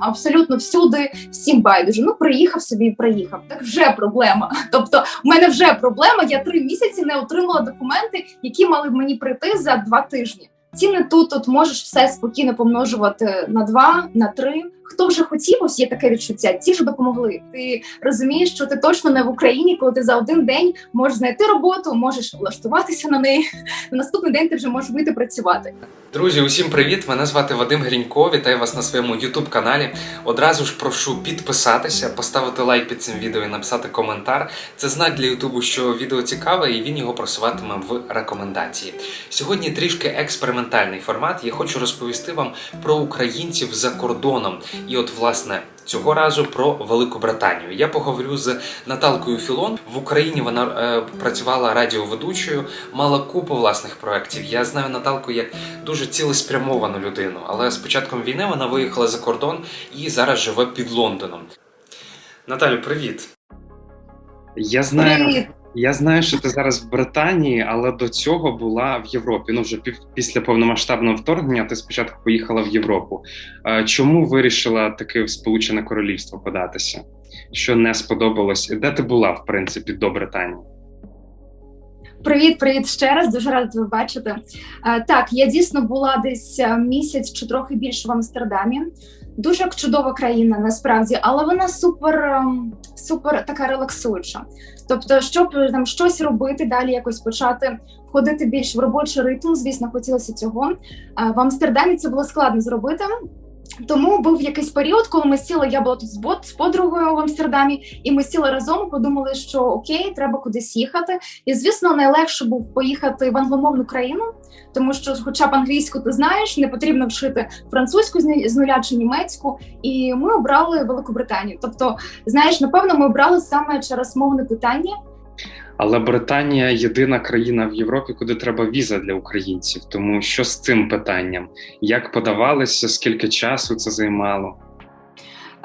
абсолютно всюди, всім байдуже. Ну приїхав собі і приїхав. Так вже проблема. Тобто, в мене вже проблема. Я три місяці не отримала документи, які мали б мені прийти за два тижні. Ціни тут тут можеш все спокійно помножувати на два, на три. Хто вже хотів, ось є таке відчуття. Ті вже допомогли. Ти розумієш, що ти точно не в Україні, коли ти за один день можеш знайти роботу, можеш влаштуватися на неї. На наступний день ти вже можеш вийти працювати. Друзі, усім привіт! Мене звати Вадим Грінько. Вітаю вас на своєму youtube каналі. Одразу ж прошу підписатися, поставити лайк під цим відео і написати коментар. Це знак для Ютубу, що відео цікаве, і він його просуватиме в рекомендації. Сьогодні трішки експериментальний формат. Я хочу розповісти вам про українців за кордоном. І от, власне, цього разу про Велику Британію. Я поговорю з Наталкою Філон. В Україні вона е, працювала радіоведучою, мала купу власних проєктів. Я знаю Наталку як дуже цілеспрямовану людину, але з початком війни вона виїхала за кордон і зараз живе під Лондоном. Наталю, привіт. Я знаю, Привіт. Я знаю, що ти зараз в Британії, але до цього була в Європі. Ну вже пів після повномасштабного вторгнення ти спочатку поїхала в Європу. Е, Чому вирішила таки в Сполучене Королівство податися? Що не сподобалось? Де ти була, в принципі, до Британії? Привіт, привіт ще раз. Дуже рада тебе бачити. Е, Так, я дійсно була десь е, місяць чи трохи більше в Амстердамі. Дуже чудова країна, насправді, але вона супер, ем, супер така релаксуюча. Тобто, щоб там щось робити, далі якось почати входити більш в робочий ритм. Звісно, хотілося цього. Е, В Амстердамі це було складно зробити. Тому був якийсь період, коли ми сіли. Я була тут з бот з подругою в Амстердамі, і ми сіли разом. Подумали, що окей, треба кудись їхати. І звісно, найлегше був поїхати в англомовну країну, тому що, хоча б англійську ти знаєш, не потрібно вчити французьку з нуля чи німецьку. І ми обрали Велику Британію. Тобто, знаєш, напевно, ми обрали саме через мовне питання. Але Британія єдина країна в Європі, куди треба віза для українців. Тому що з цим питанням? Як подавалися, скільки часу це займало?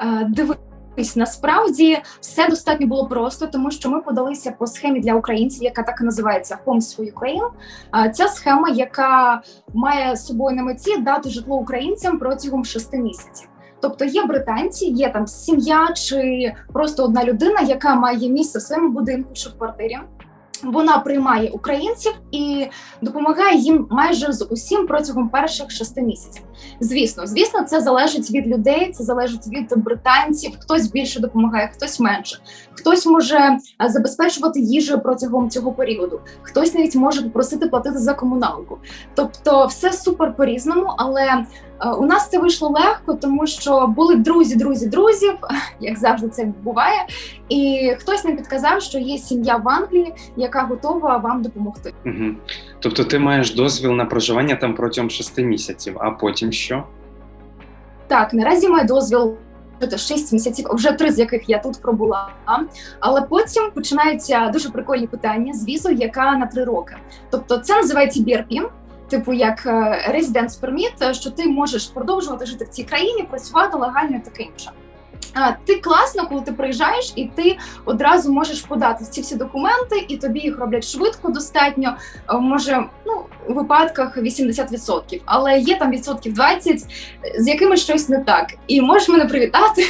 Е, Дивись, насправді все достатньо було просто, тому що ми подалися по схемі для українців, яка так і називається Homes for Ukraine. Е, Ця схема, яка має собою на меті дати житло українцям протягом шести місяців. Тобто є британці, є там сім'я чи просто одна людина, яка має місце в своєму будинку чи в квартирі. Вона приймає українців і допомагає їм майже з усім протягом перших шести місяців. Звісно, звісно, це залежить від людей, це залежить від британців. Хтось більше допомагає, хтось менше. Хтось може е, забезпечувати їжею протягом цього періоду. Хтось навіть може попросити платити за комуналку. Тобто, все супер по-різному, але е, у нас це вийшло легко, тому що були друзі, друзі, друзів, як завжди це буває. І хтось нам підказав, що є сім'я в Англії, яка готова вам допомогти. Угу. Тобто ти маєш дозвіл на проживання там протягом шести місяців, а потім що? Так, наразі маю дозвіл. 6 місяців, вже три з яких я тут пробула. Але потім починаються дуже прикольні питання з візою, яка на три роки. Тобто, це називається BRP, типу як е, Residence Permit, що ти можеш продовжувати жити в цій країні, працювати легально і таке інше. Ти класно, коли ти приїжджаєш, і ти одразу можеш подати ці всі документи, і тобі їх роблять швидко, достатньо. Е, Може, ну у випадках 80%, але є там відсотків 20, з якими щось не так. І можеш мене привітати.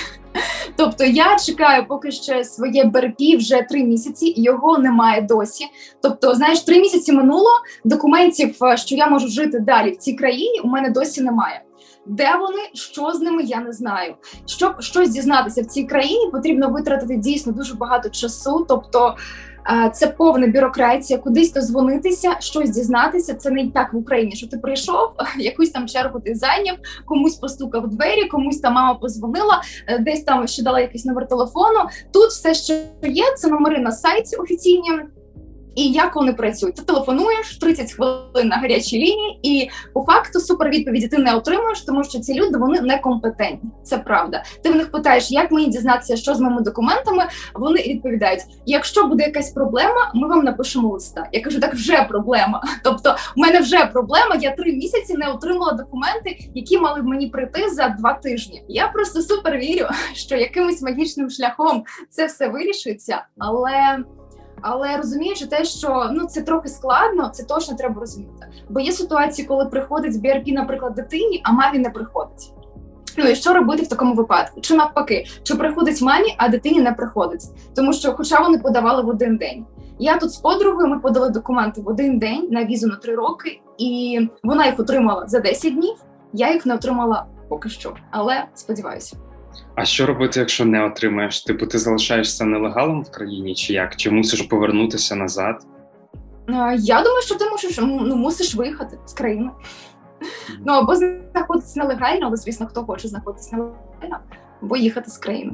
Тобто я чекаю поки що своє БРПІ вже три місяці, його немає досі. Тобто, знаєш, три місяці минуло документів, е, що я можу жити далі в цій країні, у мене досі немає. Де вони, що з ними, я не знаю. Щоб щось дізнатися в цій країні, потрібно витратити дійсно дуже багато часу. Тобто це повна бюрократія, кудись дозвонитися, щось дізнатися. Це не так в Україні, що ти прийшов, якусь там чергу ти зайняв, комусь постукав двері, комусь там мама позвонила, е, десь там ще дала якийсь номер телефону. Тут все, що є, це номери на сайті офіційні. І як вони працюють? Ти телефонуєш 30 хвилин на гарячій лінії, і по факту супер відповіді ти не отримуєш, тому що ці люди вони некомпетентні. Це правда. Ти в них питаєш, як мені дізнатися, що з моїми документами. Вони відповідають: якщо буде якась проблема, ми вам напишемо листа. Я кажу, так вже проблема. Тобто, в мене вже проблема. Я три місяці не отримала документи, які мали б мені прийти за два тижні. Я просто супер вірю, що якимось магічним шляхом це все вирішиться, але. Але розуміючи те, що ну це трохи складно, це точно треба розуміти. Бо є ситуації, коли приходить BRP, наприклад, дитині, а мамі не приходить. Ну і що робити в такому випадку? Чи навпаки, чи приходить мамі, а дитині не приходить, тому що, хоча вони подавали в один день. Я тут з подругою ми подали документи в один день на візу на три роки, і вона їх отримала за 10 днів. Я їх не отримала поки що, але сподіваюся. А що робити, якщо не отримаєш? Типу, ти залишаєшся нелегалом в країні, чи як? Чи мусиш повернутися назад? Е, Я думаю, що ти мусиш ну мусиш виїхати з країни. Ну або знаходитися нелегально, але звісно, хто хоче знаходитися нелегально, або їхати з країни.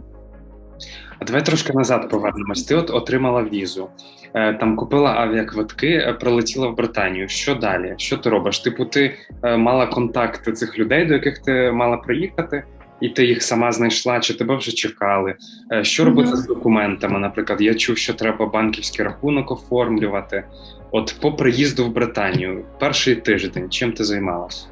А давай трошки назад повернемось. Ти от отримала візу, е, там купила авіаквитки, е, прилетіла в Британію. Що далі? Що ти робиш? Типу, ти е, мала контакти цих людей, до яких ти мала приїхати, і ти їх сама знайшла, чи тебе вже чекали? Е, Що робити Мгм. з документами? Наприклад, я чув, що треба банківський рахунок оформлювати. От по приїзду в Британію, перший тиждень, чим ти займалась?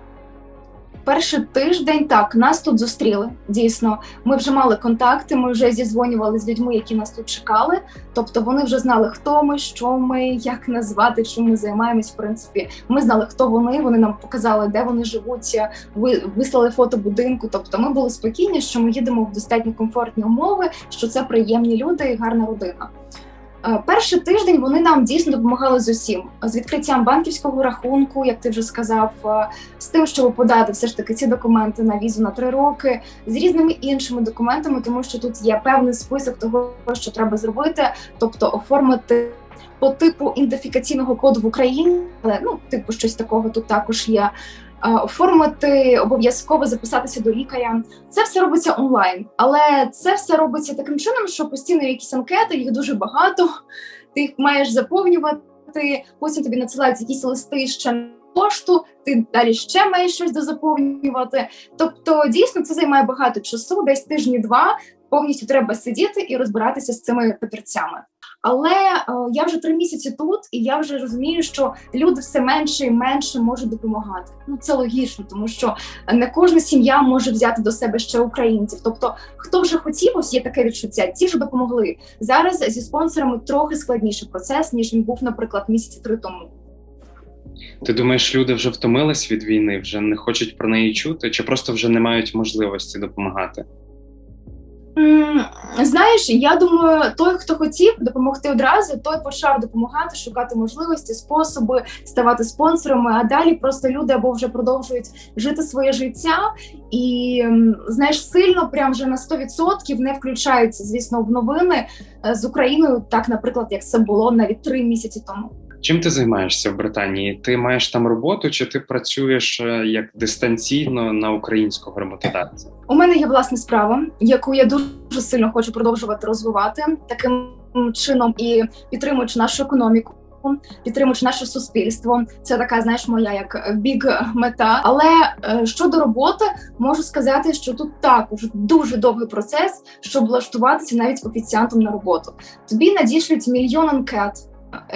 Перший тиждень так нас тут зустріли. Дійсно, ми вже мали контакти. Ми вже зізвонювали з людьми, які нас тут чекали. Тобто вони вже знали, хто ми, що ми, як назвати, чим ми займаємось. В принципі, ми знали, хто вони. Вони нам показали, де вони живуть. Ви вислали фото будинку. Тобто, ми були спокійні, що ми їдемо в достатньо комфортні умови, що це приємні люди і гарна родина. Е, Перший тиждень вони нам дійсно допомагали з усім з відкриттям банківського рахунку, як ти вже сказав, е, з тим, щоб подати все ж таки ці документи на візу на три роки, з різними іншими документами, тому що тут є певний список того, що треба зробити, тобто оформити. По типу ідентифікаційного коду в Україні, але ну типу щось такого тут також є. Е, Оформити обов'язково записатися до лікаря. Це все робиться онлайн, але це все робиться таким чином, що постійно якісь анкети, їх дуже багато. Ти їх маєш заповнювати. Потім тобі надсилають якісь листи ще пошту. Ти далі ще маєш щось дозаповнювати. Тобто, дійсно, це займає багато часу, десь тижні два. Повністю треба сидіти і розбиратися з цими папірцями. Але е, я вже три місяці тут, і я вже розумію, що люди все менше і менше можуть допомагати. Ну це логічно, тому що не кожна сім'я може взяти до себе ще українців. Тобто, хто вже хотів, ось є таке відчуття, ті вже допомогли. Зараз зі спонсорами трохи складніший процес, ніж він був, наприклад, місяці три тому. Ти думаєш, люди вже втомились від війни, вже не хочуть про неї чути, чи просто вже не мають можливості допомагати? Знаєш, я думаю, той, хто хотів допомогти одразу, той почав допомагати, шукати можливості, способи, ставати спонсорами. А далі просто люди або вже продовжують жити своє життя, і знаєш, сильно прям вже на 100% не включаються, звісно, в новини е, з Україною, так, наприклад, як це було навіть три місяці тому. Чим ти займаєшся в Британії? Ти маєш там роботу, чи ти працюєш е, як дистанційно на українського роботодавця? У мене є власна справа, яку я дуже сильно хочу продовжувати розвивати таким чином і підтримуючи нашу економіку. Підтримуючи наше суспільство, це така, знаєш, моя як біг мета. Але е, щодо роботи, можу сказати, що тут також дуже довгий процес, щоб влаштуватися навіть офіціантом на роботу. Тобі надішлють мільйон анкет,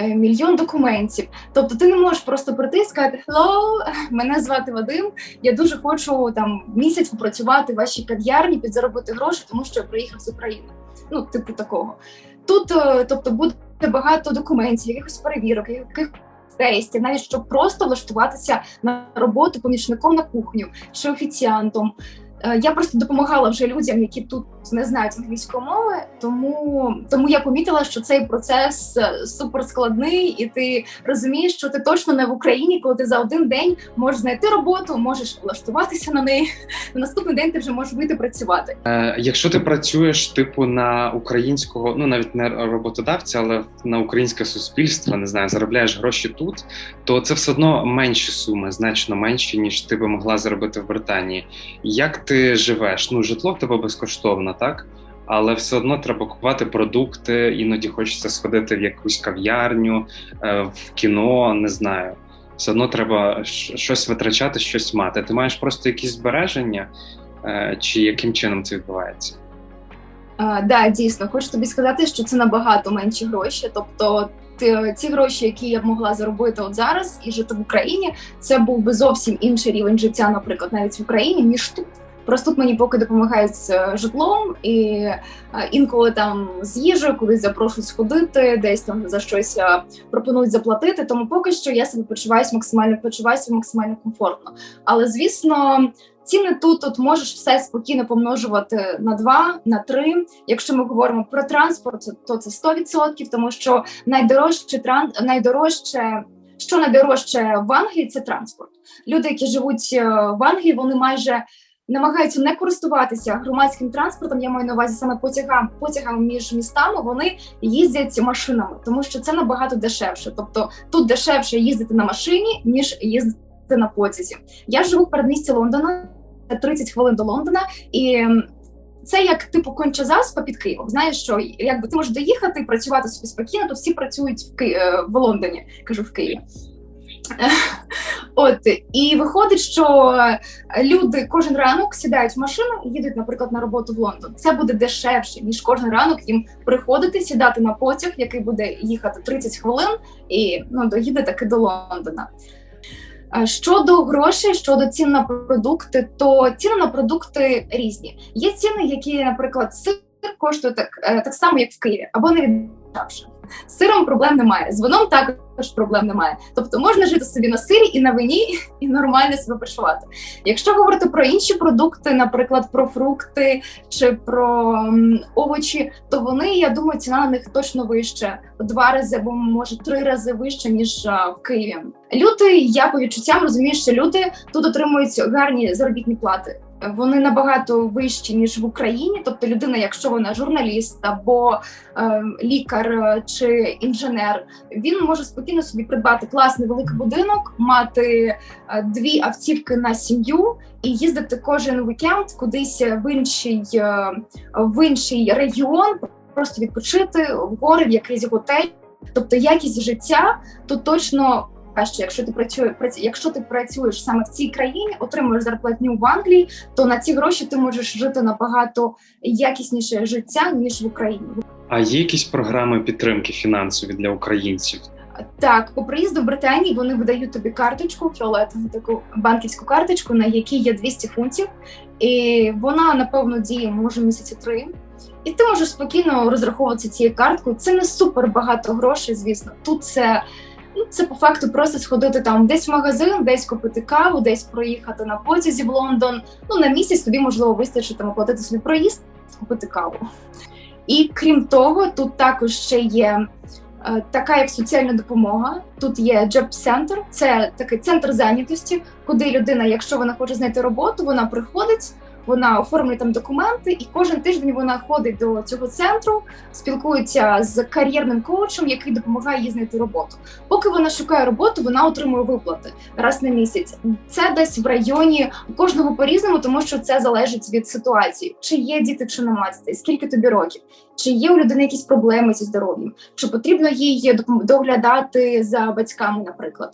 мільйон документів. Тобто, ти не можеш просто прийти і сказати «Hello, мене звати Вадим. Я дуже хочу там місяць попрацювати в вашій кав'ярні, підзаробити гроші, тому що я приїхав з України. Ну, типу такого. Тут, е, тобто, буде багато документів, якихось перевірок, яких тестів, навіть щоб просто влаштуватися на роботу помічником на кухню чи офіціантом. Е, Я просто допомагала вже людям, які тут не знають англійської мови, тому тому я помітила, що цей процес е, супер складний, і ти розумієш, що ти точно не в Україні, коли ти за один день можеш знайти роботу, можеш влаштуватися на неї. На наступний день ти вже можеш вийти працювати. Е, якщо ти працюєш типу на українського, ну навіть не роботодавця, але на українське суспільство, не знаю, заробляєш гроші тут, то це все одно менші суми, значно менші, ніж ти би могла заробити в Британії. Як ти живеш? Ну, житло в тебе безкоштовно, так? Але все одно треба купувати продукти, іноді хочеться сходити в якусь кав'ярню, е, в кіно, не знаю. Все одно треба щось витрачати, щось мати. Ти маєш просто якісь збереження, Е, чи яким чином це відбувається? А, да, дійсно, хочу тобі сказати, що це набагато менші гроші. Тобто, ти- ті гроші, які я б могла заробити от зараз і жити в Україні, це був би зовсім інший рівень життя, наприклад, навіть в Україні, ніж тут. Просто тут мені поки допомагають з е, житлом, і е, інколи там з їжею, кудись запрошують сходити, десь там за щось е, пропонують заплатити. Тому поки що я себе почуваюся максимально почуваюся максимально комфортно. Але звісно, ціни тут от можеш все спокійно помножувати на 2, на 3. Якщо ми говоримо про транспорт, то це 100%, тому що найдорожче найдорожче, що найдорожче в Англії, це транспорт. Люди, які живуть в Англії, вони майже намагаються не користуватися громадським транспортом. Я маю на увазі саме потягам, потягами між містами. Вони їздять машинами, тому що це набагато дешевше. Тобто тут дешевше їздити на машині ніж їздити на потязі. Я живу в передмісті Лондона, це 30 хвилин до Лондона, і це як типу конча заспа під Києвом. Знаєш, що якби ти можеш доїхати працювати собі спокійно, то всі працюють в Ки... е, в Лондоні, кажу в Києві. От і виходить, що люди кожен ранок сідають в машину і їдуть, наприклад, на роботу в Лондон. Це буде дешевше, ніж кожен ранок їм приходити, сідати на потяг, який буде їхати 30 хвилин, і ну доїде таки до Лондона. Щодо грошей, щодо цін на продукти, то ціни на продукти різні. Є ціни, які, наприклад, сир коштує так, е, так само, як в Києві, або навіть дешевше. З сиром проблем немає, з вином також проблем немає. Тобто можна жити собі на сирі і на вині, і нормально себе почувати. Якщо говорити про інші продукти, наприклад, про фрукти чи про овочі, то вони, я думаю, ціна на них точно вище в два рази або може три рази вище ніж в Києві. Люди, я по відчуттям розумію, що люди тут отримують гарні заробітні плати. Вони набагато вищі ніж в Україні. Тобто, людина, якщо вона журналіст або е, лікар е, чи інженер, він може спокійно собі придбати класний великий будинок, мати е, дві автівки на сім'ю і їздити кожен вікенд кудись в інший, е, в інший регіон, просто відпочити в гори, в якийсь готель. Тобто якість життя тут точно краще. Якщо ти працює, якщо ти працюєш саме в цій країні, отримуєш зарплатню в Англії, то на ці гроші ти можеш жити набагато якісніше життя ніж в Україні. А є якісь програми підтримки фінансові для українців? Так, по приїзду в Британії вони видають тобі карточку, фіолетову таку банківську карточку, на якій є 200 фунтів, і вона напевно діє може місяці три. І ти можеш спокійно розраховуватися цією карткою. Це не супер багато грошей, звісно. Тут це. Ну, це по факту просто сходити там десь в магазин, десь купити каву, десь проїхати на потязі в Лондон. Ну на місяць тобі можливо вистачить там оплатити собі проїзд, купити каву. І крім того, тут також ще є е, така як соціальна допомога. Тут є Job Center, це такий центр зайнятості, куди людина, якщо вона хоче знайти роботу, вона приходить. Вона оформлює там документи, і кожен тиждень вона ходить до цього центру, спілкується з кар'єрним коучем, який допомагає їй знайти роботу. Поки вона шукає роботу, вона отримує виплати раз на місяць. Це десь в районі кожного по-різному, тому що це залежить від ситуації, чи є діти, чи немає дітей, скільки тобі років, чи є у людини якісь проблеми зі здоров'ям, чи потрібно їй доглядати за батьками, наприклад.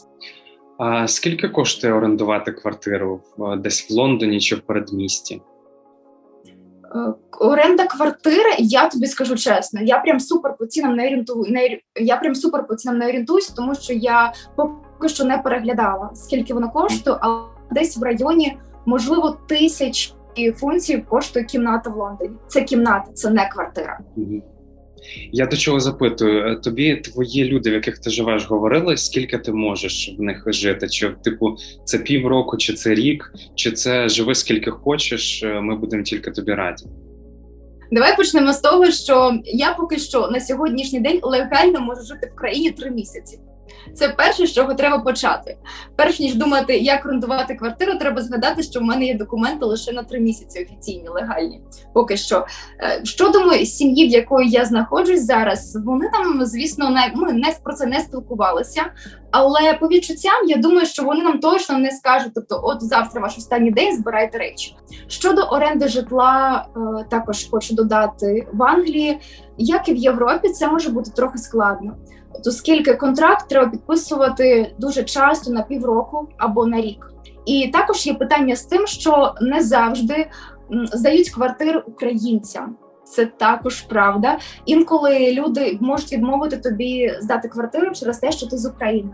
А скільки коштує орендувати квартиру в- десь в Лондоні чи в передмісті? Е, Оренда квартири, я тобі скажу чесно, я прям супер по цінам не орієнтую. Не, я прям супер по цінам не орієнтуюся, тому що я поки що не переглядала, скільки воно коштує, але десь в районі, можливо, тисяч фунтів коштує кімната в Лондоні. Це кімната, це не квартира. Я до чого запитую? Е, Тобі твої люди, в яких ти живеш, говорили, скільки ти можеш в них жити? Чи типу це півроку, чи це рік, чи це живи скільки хочеш? е, Ми будемо тільки тобі раді. Давай почнемо з того, що я поки що на сьогоднішній день легально можу жити в країні три місяці. Це перше, з чого треба почати. Перш ніж думати, як орендувати квартиру, треба згадати, що в мене є документи лише на три місяці офіційні, легальні. Поки що. Е, Щодо сім'ї, в якої я знаходжусь зараз, вони там, звісно, не, ми не про це не спілкувалися. Але по відчуттям я думаю, що вони нам точно не скажуть, тобто, от завтра ваш останній день збирайте речі. Щодо оренди житла, е, також хочу додати в Англії, як і в Європі, це може бути трохи складно. Оскільки контракт треба підписувати дуже часто на півроку або на рік. І також є питання з тим, що не завжди здають квартири українцям. Це також правда. Інколи люди можуть відмовити тобі здати квартиру через те, що ти з України.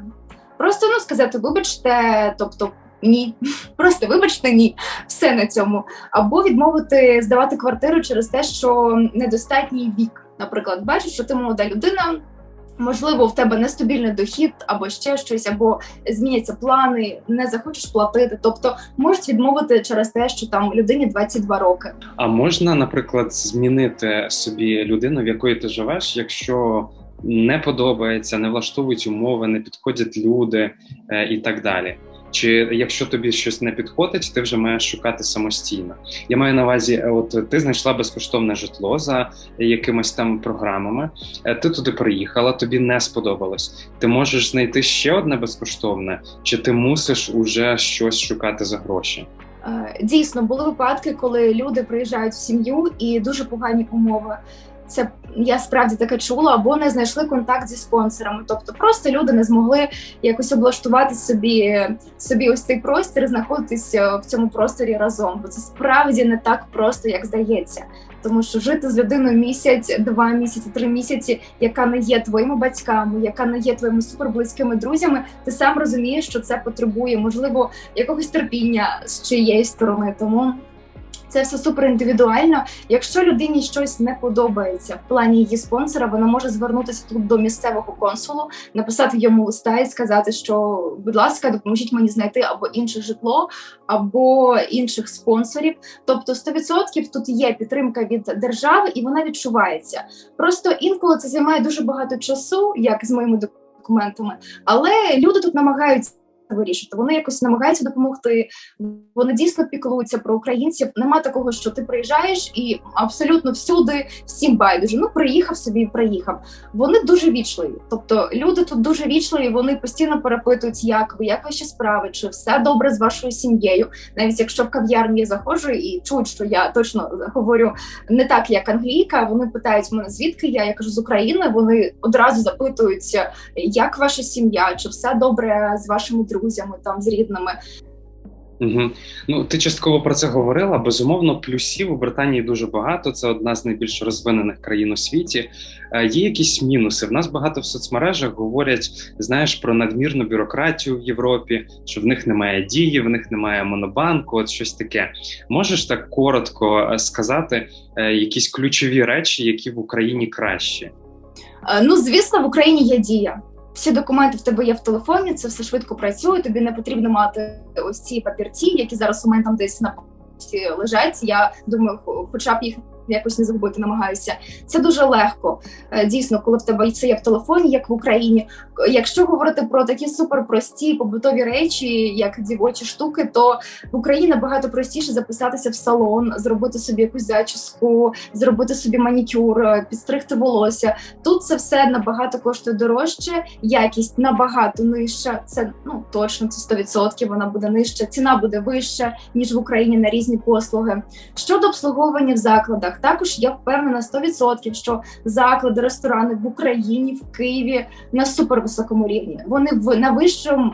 Просто ну сказати, вибачте, тобто ні, просто вибачте, ні, все на цьому. Або відмовити здавати квартиру через те, що недостатній вік. Наприклад, бачиш, що ти молода людина, Можливо, в тебе нестабільний дохід або ще щось, або зміняться плани, не захочеш платити. Тобто можуть відмовити через те, що там людині 22 роки. А можна, наприклад, змінити собі людину, в якої ти живеш, якщо не подобається, не влаштовують умови, не підходять люди е, і так далі. Чи якщо тобі щось не підходить, ти вже маєш шукати самостійно. Я маю на увазі, е, от ти знайшла безкоштовне житло за якимись там програмами. е, Ти туди приїхала, тобі не сподобалось. Ти можеш знайти ще одне безкоштовне, чи ти мусиш уже щось шукати за гроші? Е, Дійсно, були випадки, коли люди приїжджають в сім'ю і дуже погані умови. Це я справді таке чула, або не знайшли контакт зі спонсорами. Тобто, просто люди не змогли якось облаштувати собі собі ось цей простір, е, в цьому просторі разом. Бо це справді не так просто, як здається. Тому що жити з людиною місяць, два місяці, три місяці, яка не є твоїми батьками, яка не є твоїми суперблизькими друзями, ти сам розумієш, що це потребує, можливо, якогось терпіння з чиєї сторони. Тому це все супер індивідуально. Якщо людині щось не подобається в плані її спонсора, вона може звернутися тут до місцевого консулу, написати йому листа і сказати, що будь ласка, допоможіть мені знайти або інше житло, або інших спонсорів. Тобто 100% тут є підтримка від держави, і вона відчувається. Просто інколи це займає дуже багато часу, як з моїми документами, але люди тут намагаються. Вирішити, вони якось намагаються допомогти. Вони дійсно піклуються про українців. Нема такого, що ти приїжджаєш і абсолютно всюди всім байдуже. Ну приїхав собі, приїхав. Вони дуже вічливі. Тобто люди тут дуже вічливі. Вони постійно перепитують, як ви, як ваші справи, чи все добре з вашою сім'єю. Навіть якщо в кав'ярні я заходжу і чують, що я точно говорю не так, як англійка. Вони питають мене, звідки я. Я кажу з України. Вони одразу запитуються, як ваша сім'я, чи все добре з вашими друзями друзями, там з рідними. Угу. Ну ти частково про це говорила. Безумовно, плюсів у Британії дуже багато. Це одна з найбільш розвинених країн у світі. Е, є якісь мінуси. В нас багато в соцмережах говорять, знаєш, про надмірну бюрократію в Європі, що в них немає дії, в них немає монобанку. От щось таке. Можеш так коротко сказати е, якісь ключові речі, які в Україні кращі? Е, ну звісно, в Україні є дія. Всі документи в тебе є в телефоні, це все швидко працює. Тобі не потрібно мати ось ці папірці, які зараз у мене там десь на лежать. Я думаю, хоча б їх якось не загубити, намагаюся. Це дуже легко. Дійсно, коли в тебе це є в телефоні, як в Україні. Якщо говорити про такі суперпрості побутові речі, як дівочі штуки, то в Україні набагато простіше записатися в салон, зробити собі якусь зачіску, зробити собі манікюр, підстригти волосся. Тут це все набагато коштує дорожче, якість набагато нижча. Це ну точно це 100%, Вона буде нижча, ціна буде вища ніж в Україні на різні послуги. Щодо обслуговування в закладах, також я впевнена 100%, що заклади, ресторани в Україні, в Києві на супервисокому рівні. Вони в на вищому.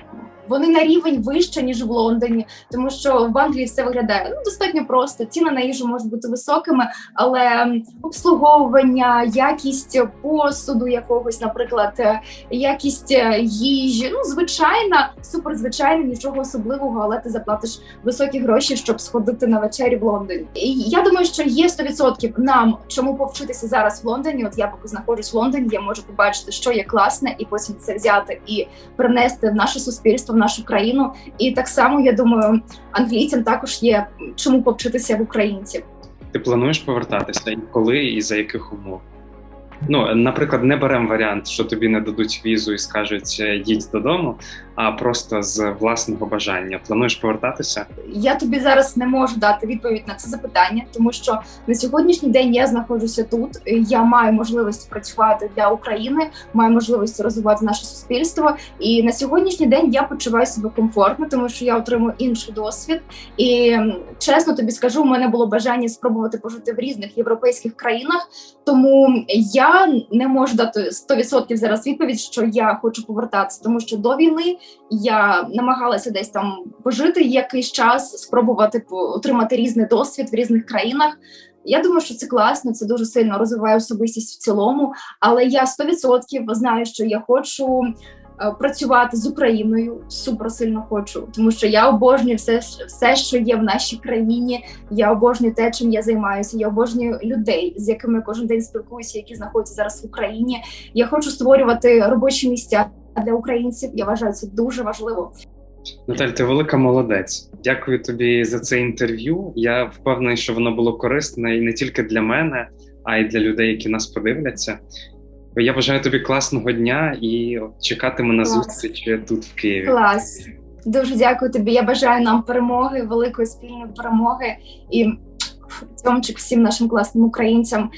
Вони на рівень вище ніж в Лондоні, тому що в Англії все виглядає ну достатньо просто. Ціни на їжу можуть бути високими, але обслуговування, якість посуду, якогось, наприклад, е, якість е, їжі. Ну звичайна, суперзвичайна, нічого особливого, але ти заплатиш високі гроші, щоб сходити на вечері в Лондоні. І Я думаю, що є 100% нам чому повчитися зараз в Лондоні. От я поки знаходжусь в Лондоні, я можу побачити, що є класне, і потім це взяти і принести в наше суспільство нашу країну. І так само я думаю, англійцям також є чому повчитися в українців. Ти плануєш повертатися і коли і за яких умов? Ну, наприклад, не беремо варіант, що тобі не дадуть візу і скажуть їдь додому, а просто з власного бажання. Плануєш повертатися? Я тобі зараз не можу дати відповідь на це запитання, тому що на сьогоднішній день я знаходжуся тут. Я маю можливість працювати для України, маю можливість розвивати наше суспільство. І на сьогоднішній день я почуваю себе комфортно, тому що я отримую інший досвід. І чесно тобі скажу, у мене було бажання спробувати пожити в різних європейських країнах, тому я не можу дати 100% зараз відповідь, що я хочу повертатися, тому що до війни я намагалася десь там пожити якийсь час, спробувати отримати різний досвід в різних країнах. Я думаю, що це класно, це дуже сильно розвиває особистість в цілому. Але я 100% знаю, що я хочу е, працювати з Україною. Супер сильно хочу, тому що я обожнюю все, все, що є в нашій країні. Я обожнюю те, чим я займаюся. Я обожнюю людей, з якими кожен день спілкуюся, які знаходяться зараз в Україні. Я хочу створювати робочі місця для українців. Я вважаю це дуже важливо. Наталь, ти велика молодець. Дякую тобі за це інтерв'ю. Я впевнений, що воно було корисне і не тільки для мене, а й для людей, які нас подивляться. Я бажаю тобі класного дня і чекатиму на Клас. зустрічі тут в Києві. Клас. Дуже дякую тобі. Я бажаю нам перемоги, великої спільної перемоги і цьомчик всім нашим класним українцям.